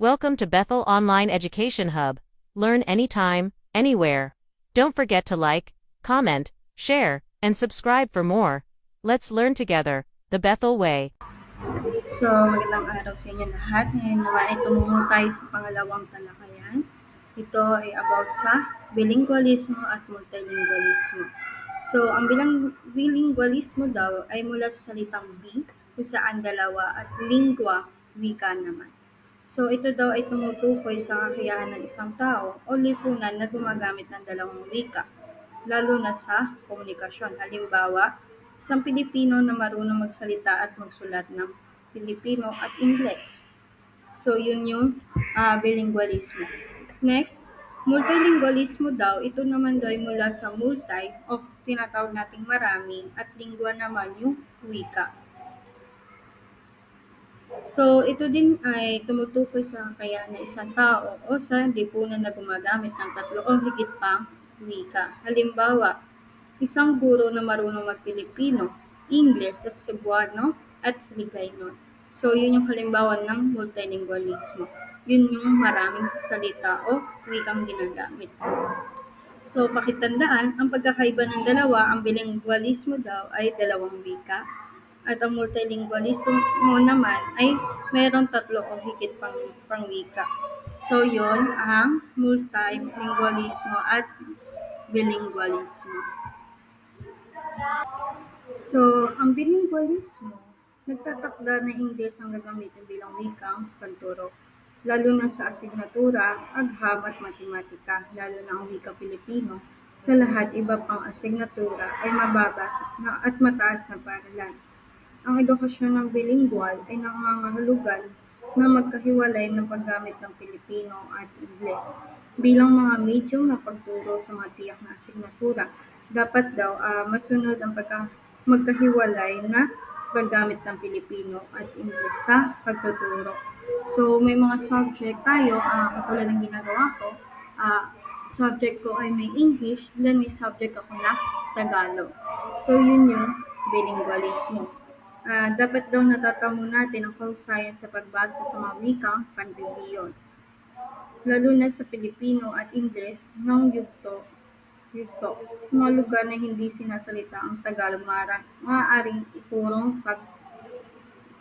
Welcome to Bethel Online Education Hub. Learn anytime, anywhere. Don't forget to like, comment, share, and subscribe for more. Let's learn together, the Bethel Way. So, magandang araw sa inyo lahat. Ngayon naman ay tumungo tayo sa pangalawang talakayan. Ito ay about sa bilingualismo at multilingualismo. So, ang bilang bilingualismo daw ay mula sa salitang bi, kung saan dalawa, at lingua, wika naman. So, ito daw ay tumutukoy sa kakayahan ng isang tao o lipunan na gumagamit ng dalawang wika, lalo na sa komunikasyon. Halimbawa, isang Pilipino na marunong magsalita at magsulat ng Filipino at Ingles. So, yun yung ah, bilingualismo. Next, multilingualismo daw, ito naman daw ay mula sa multi o tinatawag nating marami at lingua naman yung wika. So, ito din ay tumutukoy sa kakayahan ng isang tao o sa lipunan na gumagamit ng tatlo o higit pang wika. Halimbawa, isang guro na marunong mag-Pilipino, Ingles at Cebuano at Hiligaynon. So, yun yung halimbawa ng multilingualismo. Yun yung maraming salita o wikang ginagamit. So, pakitandaan, ang pagkakaiba ng dalawa, ang bilingualismo daw ay dalawang wika at ang multilingualismo naman ay mayroon tatlo o higit pang, pang wika. So, yon ang multilingualismo at bilingualismo. So, ang bilingualismo, nagtatakda na Ingles ang gagamitin bilang wikang panturo, lalo na sa asignatura, agham at matematika, lalo na ang wika Pilipino. Sa lahat, iba pang asignatura ay mababa na at mataas na paralan. Ang edukasyon ng bilingual ay nangangahulugan na magkahiwalay ng paggamit ng Pilipino at Ingles bilang mga medium na pagturo sa mga tiyak na asignatura. Dapat daw ah, masunod ang pagka, magkahiwalay na paggamit ng Pilipino at Ingles sa pagtuturo. So, may mga subject tayo, ah, katulad ng ginagawa ko, ah, subject ko ay may English, then may subject ako na Tagalog. So, yun yung bilingualismo. Ah, dapat daw natatamo natin ang kausayan sa pagbasa sa mga wikang panreliyon, lalo na sa Pilipino at Ingles ng yugto. Yugto. Sa mga lugar na hindi sinasalita ang Tagalog, maara- maaaring iturong pag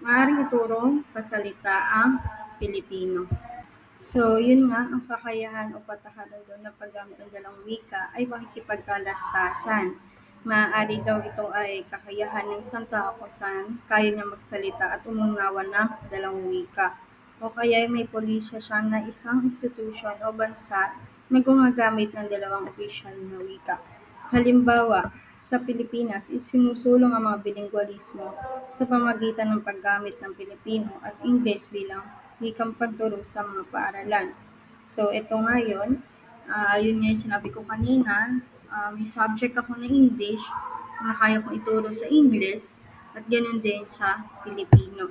maaaring iturong pasalita ang Pilipino. So, yun nga, ang kakayahan o doon ng paggamit ng dalawang wika ay makikipagkalastasan. Maaari daw ito ay kakayahan ng isang tao saan kaya niya magsalita at umungawan ng dalawang wika. O kaya ay may polisya siya na isang institusyon o bansa na gumagamit ng dalawang opisyal na wika. Halimbawa, sa Pilipinas, isinusulong ang mga bilingualismo sa pamagitan ng paggamit ng Pilipino at Ingles bilang wikang pagturo sa mga paaralan. So, ito ngayon, ah yun nga yung sinabi ko kanina, ah, may subject ako na English na kaya kong ituro sa English at ganoon din sa Pilipino.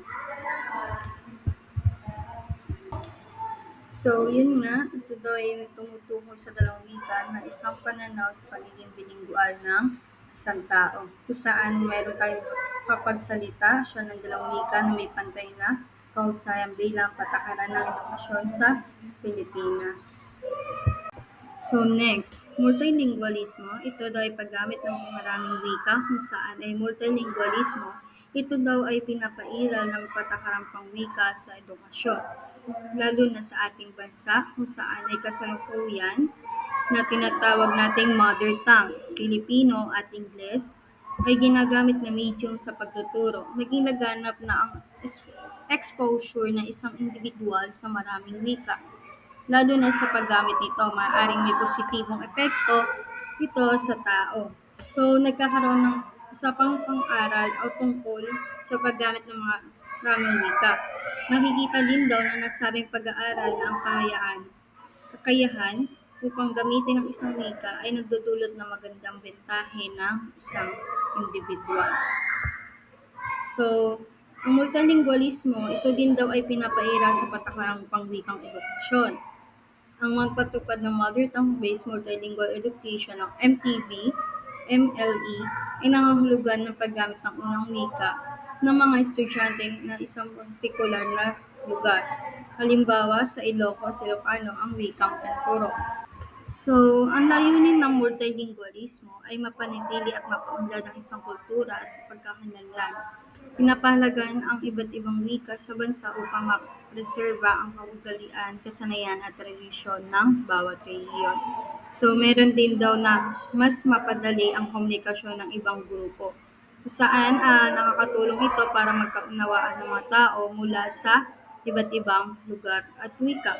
So, yun nga, ito daw ay tumutukoy sa dalawang wika na isang pananaw sa pagiging bilingual ng isang tao. Kung saan meron tayong kapagsalita siya ng dalawang wika na may pantay na kahusayan bilang patakaran ng edukasyon sa Pilipinas. So next, multilingualismo. Ito daw ay paggamit ng maraming wika kung saan ay multilingualismo. Ito daw ay pinapairal ng patakarang pangwika sa edukasyon, lalo na sa ating bansa kung saan ay kasalukuyan na tinatawag nating mother tongue, Filipino at Ingles, ay ginagamit na medium sa pagtuturo. Naging laganap na ang exposure ng isang individual sa maraming wika lalo na sa paggamit nito, maaaring may positibong epekto ito sa tao. So, nagkakaroon ng isa pang pang-aral o tungkol sa paggamit ng mga maraming wika. Makikita din daw na nasabing pag-aaral na ang kayaan, kakayahan upang gamitin ang isang wika ay nagdudulot ng magandang bentahe ng isang individual. So, ang multilingualismo, ito din daw ay pinapairal sa patakarang pangwikang edukasyon ang magpatupad ng Mother Tongue-Based Multilingual Education ng MTV, MLE, ay nangangahulugan ng paggamit ng unang wika ng mga estudyante na isang partikular na lugar. Halimbawa, sa Ilocos, Ilocano ang wikang panturo. So, ang layunin ng multilingualismo ay mapanatili at mapaunlad ang isang kultura at pagkakalanlan. Pinapahalagan ang iba't ibang wika sa bansa upang mapreserba ang kaugalian, kasanayan at tradisyon ng bawat rehiyon. So, meron din daw na mas mapadali ang komunikasyon ng ibang grupo saan ah, nakakatulong ito para magkaunawaan ng mga tao mula sa iba't ibang lugar at wika.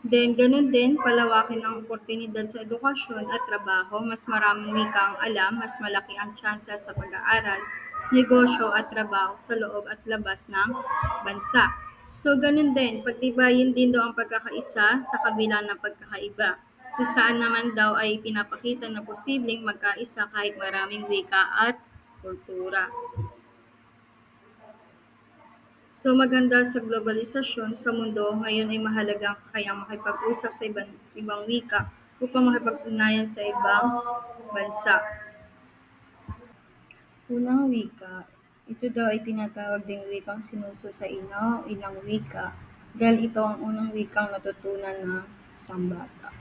Then, ganun din, palawakin ang oportunidad sa edukasyon at trabaho. Mas maraming wika alam, mas malaki ang tsansa sa pag-aaral, negosyo at trabaho sa loob at labas ng bansa. So, ganun din, pagtibayin din daw ang pagkakaisa sa kabila ng pagkakaiba. Kung saan naman daw ay pinapakita na posibleng magkaisa kahit maraming wika at kultura. So maganda sa globalisasyon sa mundo, ngayon ay mahalagang kayang makipag-usap sa ibang, ibang wika upang makipag-ugnayan sa ibang bansa. Unang wika, ito daw ay tinatawag ding wikang sinuso sa ina o ilang wika dahil ito ang unang wikang natutunan ng isang bata.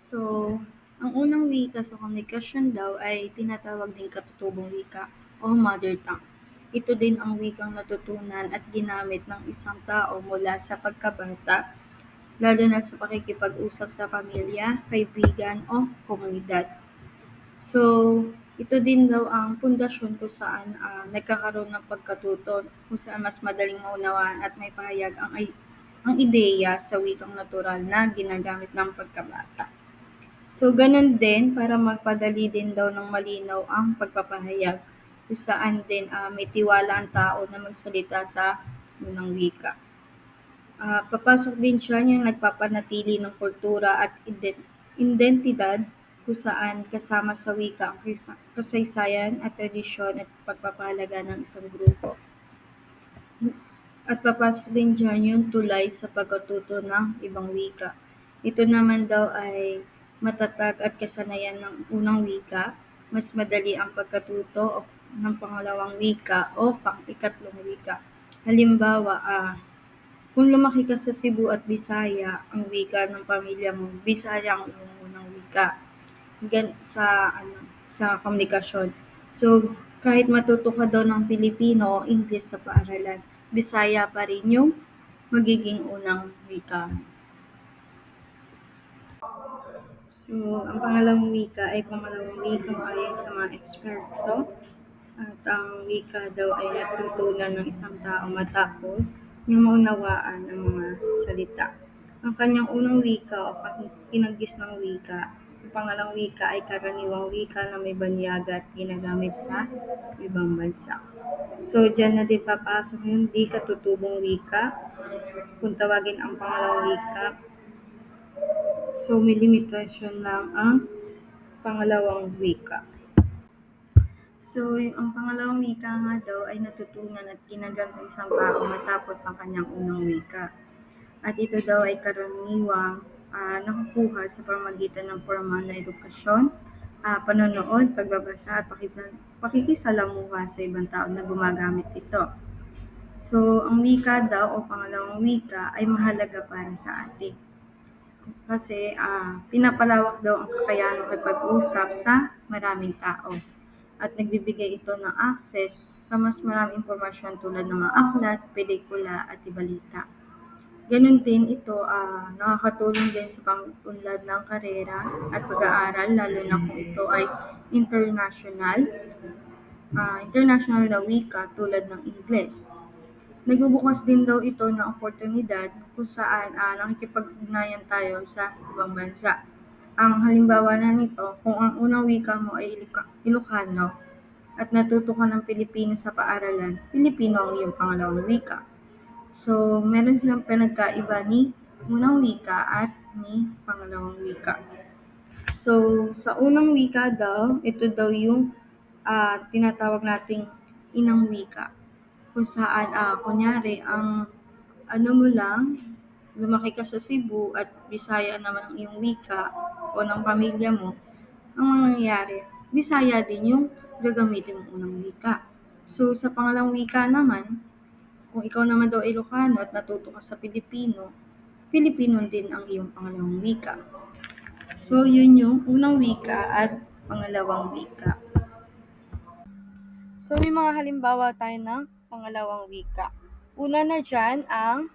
So, ang unang wika sa komunikasyon daw ay tinatawag ding katutubong wika o mother tongue. Ito din ang wikang natutunan at ginamit ng isang tao mula sa pagkabata, lalo na sa pakikipag-usap sa pamilya, kaibigan o komunidad. So, ito din daw ang pundasyon kung saan ah, nagkakaroon ng pagkatuto, kung saan mas madaling maunawaan at may pahayag ang, ang ideya sa wikang natural na ginagamit ng pagkabata. So, ganun din, para magpadali din daw ng malinaw ang pagpapahayag, kung saan din ah, may tiwala ang tao na magsalita sa unang wika. Ah, papasok din siya yung nagpapanatili ng kultura at iden- identidad kung saan kasama sa wika ang kasaysayan at tradisyon at pagpapahalaga ng isang grupo. At papasok din dyan yung tulay sa pagkatuto ng ibang wika. Ito naman daw ay matatag at kasanayan ng unang wika, mas madali ang pagkatuto o- ng pangalawang wika o pang-ikatlong wika. Halimbawa, ah, kung lumaki ka sa Cebu at Bisaya, ang wika ng pamilya mo, Bisaya ang iyong unang wika gan sa ano sa komunikasyon. So, kahit matuto ka daw ng Pilipino o English sa paaralan, Bisaya pa rin yung magiging unang wika. So, ang pangalawang wika ay pangalawang wika ayon sa mga eksperto. At ang wika daw ay natutunan ng isang tao matapos niya maunawaan ang mga salita. Ang kanyang unang wika o kinagis ng wika, ang pangalang wika ay karaniwang wika na may banyaga at ginagamit sa ibang bansa. So, dyan na din papasok yung di katutubong wika. Kung tawagin ang pangalawang wika, So, may limitasyon lang ang pangalawang wika. So, yung- ang pangalawang wika nga daw ay natutunan at ginagamit ng isang tao matapos ang kanyang unang wika. At ito daw ay karaniwang ah, nakukuha sa pamagitan ng formal na edukasyon, ah, panonood, pagbabasa at pakikisalamuha sa ibang tao na gumagamit ito. So, ang wika daw o pangalawang wika ay mahalaga para sa atin kasi ah, pinapalawak daw ang kakayahan makipag-usap sa maraming tao at nagbibigay ito ng access sa mas maraming impormasyon tulad ng mga aklat, pelikula at ibalita. Ganon din ito, ah, nakakatulong din sa pag-unlad ng karera at pag-aaral lalo na kung ito ay international, ah, international na wika tulad ng Ingles. Nagbubukas din daw ito ng oportunidad kung saan ah, nakikipag-ugnayan tayo sa ibang bansa. Ang halimbawa na nito, kung ang unang wika mo ay Ilocano at natuto ka ng Pilipino sa paaralan, Pilipino ang iyong pangalawang wika. So, meron silang pinagkaiba ni unang wika at ni pangalawang wika. So, sa unang wika daw, ito daw yung ah, tinatawag nating inang wika kung saan, ah, kunyari, ang ano mo lang, lumaki ka sa Cebu at Bisaya naman ang iyong wika o ng pamilya mo, ang mangyayari, Bisaya din yung gagamitin mong unang wika. So, sa pangalawang wika naman, Kung ikaw naman daw Ilocano at natuto ka sa Pilipino, Pilipino din ang iyong pangalawang wika. So, yun yung unang wika at pangalawang wika. So, may mga halimbawa tayo ng pangalawang wika. Una na dyan ang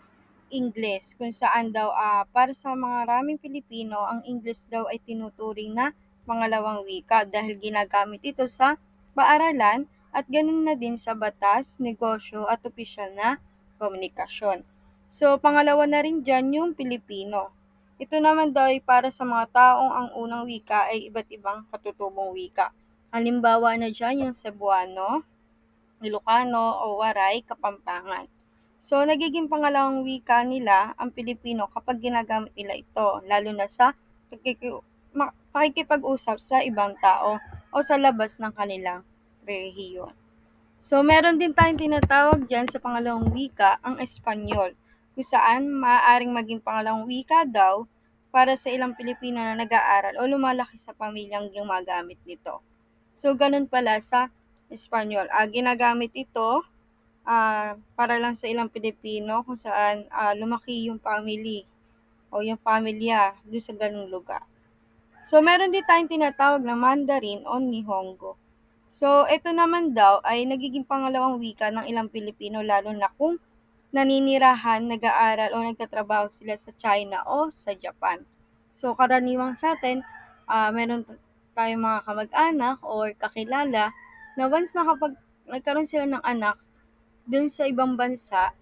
English, kung saan daw ah, para sa mga raming Pilipino, ang English daw ay tinuturing na pangalawang wika dahil ginagamit ito sa paaralan at ganun na din sa batas, negosyo at opisyal na komunikasyon. So, pangalawa na rin dyan yung Pilipino. Ito naman daw ay para sa mga taong ang unang wika ay iba't ibang katutubong wika. Halimbawa na dyan yung Cebuano, Ilocano o Waray, Kapampangan. So, nagiging pangalawang wika nila ang Pilipino kapag ginagamit nila ito, lalo na sa pakikipag-usap sa ibang tao o sa labas ng kanilang rehiyon. So, meron din tayong tinatawag dyan sa pangalawang wika, ang Espanyol, kung saan maaaring maging pangalawang wika daw para sa ilang Pilipino na nag-aaral o lumalaki sa pamilyang gumagamit nito. So, ganun pala sa Espanyol. Ah, ginagamit ito ah, para lang sa ilang Pilipino kung saan ah, lumaki yung family o yung pamilya doon sa ganung lugar. So, meron din tayong tinatawag na Mandarin o Nihongo. So, ito naman daw ay nagiging pangalawang wika ng ilang Pilipino lalo na kung naninirahan, nag-aaral o nagtatrabaho sila sa China o sa Japan. So, karaniwang sa atin, ah, meron tayong mga kamag-anak or kakilala na once na kapag nagkaroon sila ng anak dun sa ibang bansa,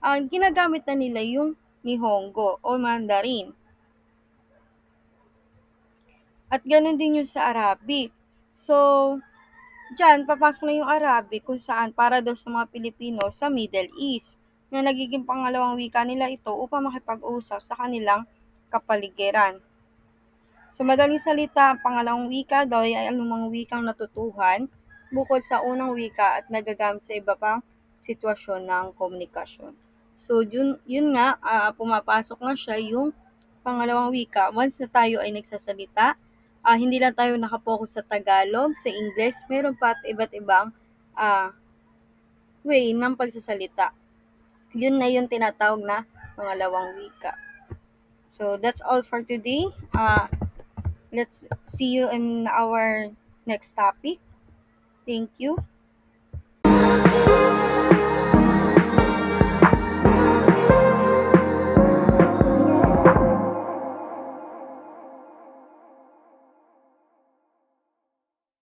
ang ginagamit na nila yung Nihongo o Mandarin. At ganun din yung sa Arabic. So, dyan, papasok na yung Arabic kung saan para daw sa mga Pilipino sa Middle East na nagiging pangalawang wika nila ito upang makipag-usap sa kanilang kapaligiran. Sa madaling salita, ang pangalawang wika daw ay anumang wikang natutuhan bukod sa unang wika at nagagamit sa iba pang sitwasyon ng komunikasyon. So, yun, yun nga, ah, pumapasok na siya yung pangalawang wika. Once na tayo ay nagsasalita, ah, hindi lang tayo nakapokus sa Tagalog, sa English, meron pa at iba't ibang ah, way ng pagsasalita. Yun na yung tinatawag na pangalawang wika. So, that's all for today. Uh, let's see you in our next topic. Thank you.